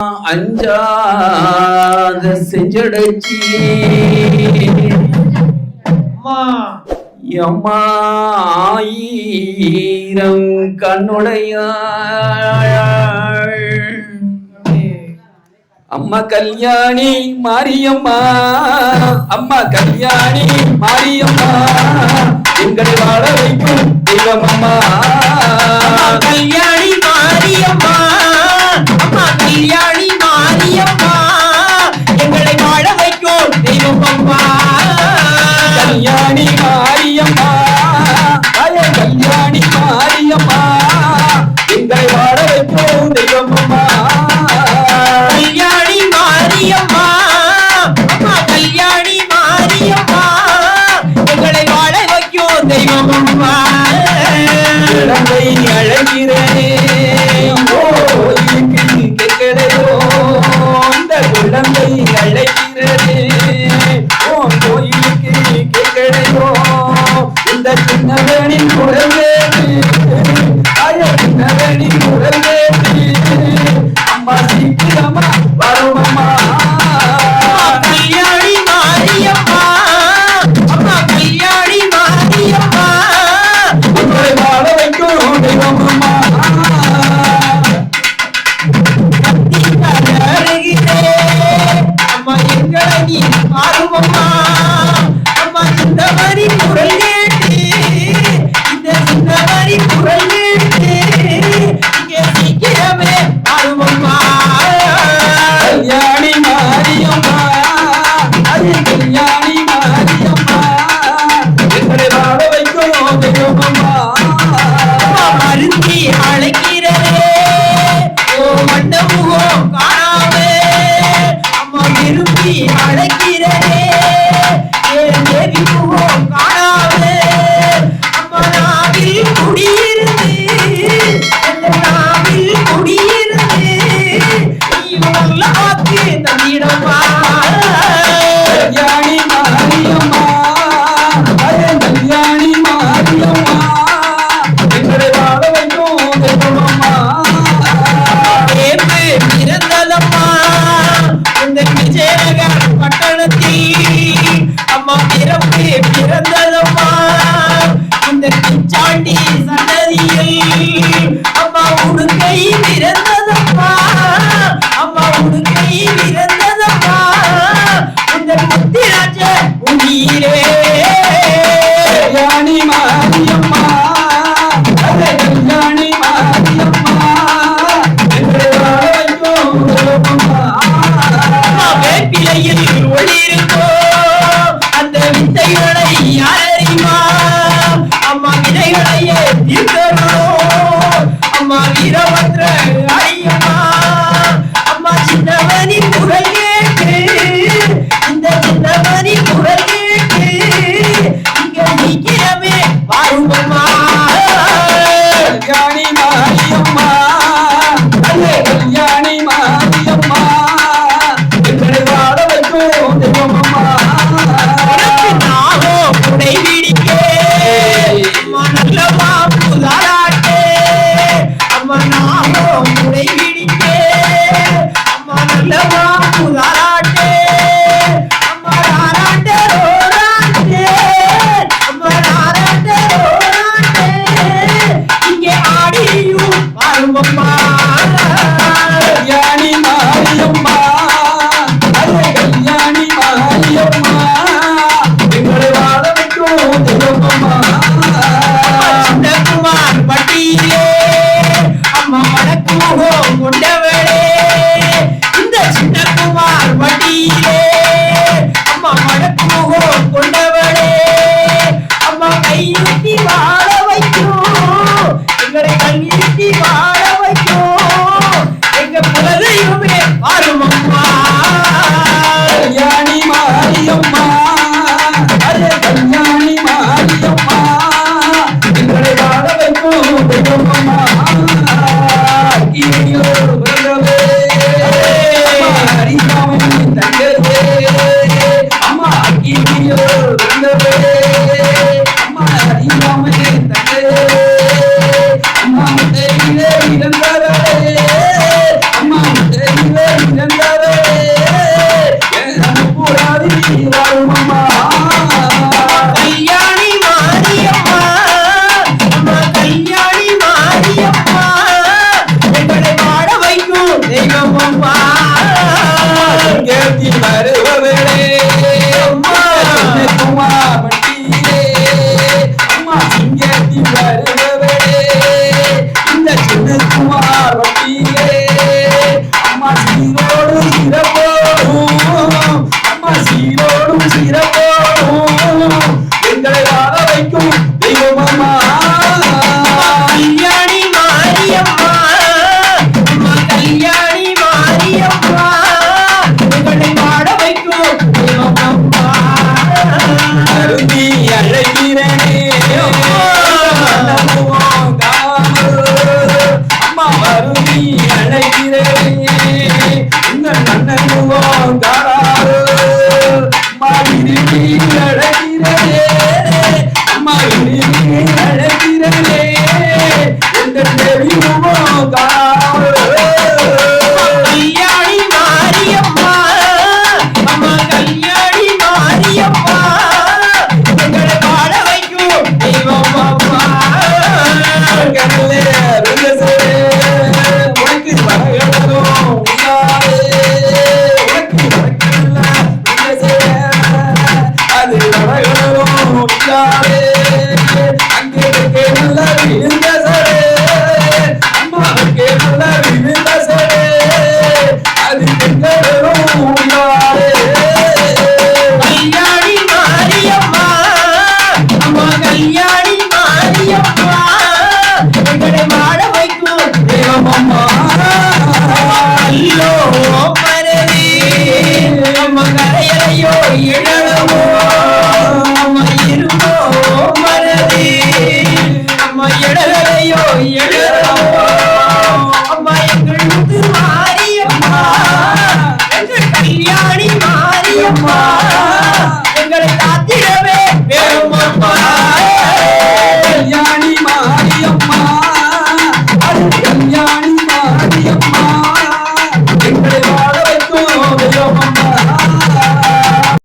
அஞ்சாத செஞ்சடச்சி. அம்மா. ஆயிரம் கண்ணுடையாள். அம்மா கல்யாணி மாரியம்மா. அம்மா கல்யாணி மாரியம்மா. எங்களை வாழ வைக்கும் தெய்வம் அம்மா கல்யாணி மாரியம்மா. தெய்வம்மா கல்யாணி மாரியம்மா. அம்மா கல்யாணி மாரியம்மா. எங்களை வாழ அழகிறேன் Ele மடியிலே யானி மாரியம்மா. யானி மாரியம்மா. வேட்டிலையில் ஒளி இருக்கோ அந்த வித்தைகளை யார் அறியுமா அம்மா விதைகளையே தெய்வமே வரும் அம்மா கல்யாணி மாரியம்மா அரே கல்யாணி மாரியம்மா எங்களை வாழ வைக்கும் தெய்வம்மா அக்கினியோடு பிறந்தவே அறியாமல்